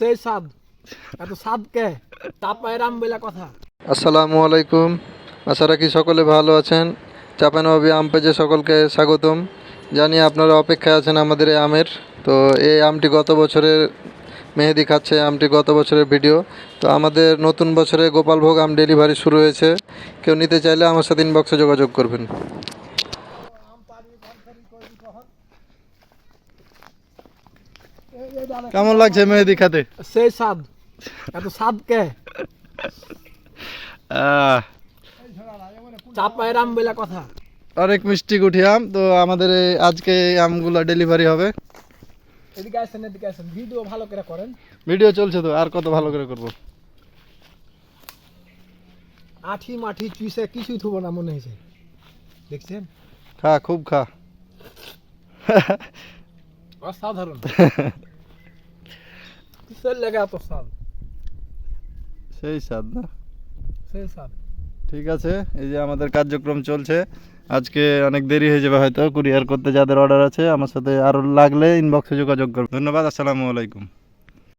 সেই স্বাদ এত স্বাদ কে? তাপায়ের আম বলে কথা। আসসালামু আলাইকুম। আশা রাখি সকলে ভালো আছেন। চাপানবাবী আম পেজে সকলকে স্বাগতম। জানি আপনারা অপেক্ষায় আছেন আমাদের এই আমের। তো এই আমটি গত বছরের মেহেদি খাচ্ছে আমটি গত বছরের ভিডিও। তো আমাদের নতুন বছরে গোপালভোগ আম ডেলিভারি শুরু হয়েছে। কেউ নিতে চাইলে আমার সাথে ইনবক্সে যোগাযোগ করবেন। কেমন লাগছে মেহেদি খাতে? সেই স্বাদ। এত স্বাদ কে? চাপায়ের আম বলে কথা। অনেক মিষ্টি গুটি আম তো আমাদের আজকে আমগুলো ডেলিভারি হবে। এদিকে আসেন এদিকে আসেন। ভিডিও ভালো করে করেন। ভিডিও চলছে তো আর কত ভালো করে করব? আঠি মাঠি চুইসে কিছুই থুব না মনে হয়েছে। দেখছেন? খা খুব খা। অসাধারণ কিসের লাগে এত স্বাদ? সেই স্বাদ না। সেই স্বাদ। ঠিক আছে এই যে আমাদের কার্যক্রম চলছে। আজকে অনেক দেরি হয়ে যাবে হয়তো কুরিয়ার করতে যাদের অর্ডার আছে আমার সাথে আরও লাগলে ইনবক্সে যোগাযোগ করবে। ধন্যবাদ আসসালামু আলাইকুম।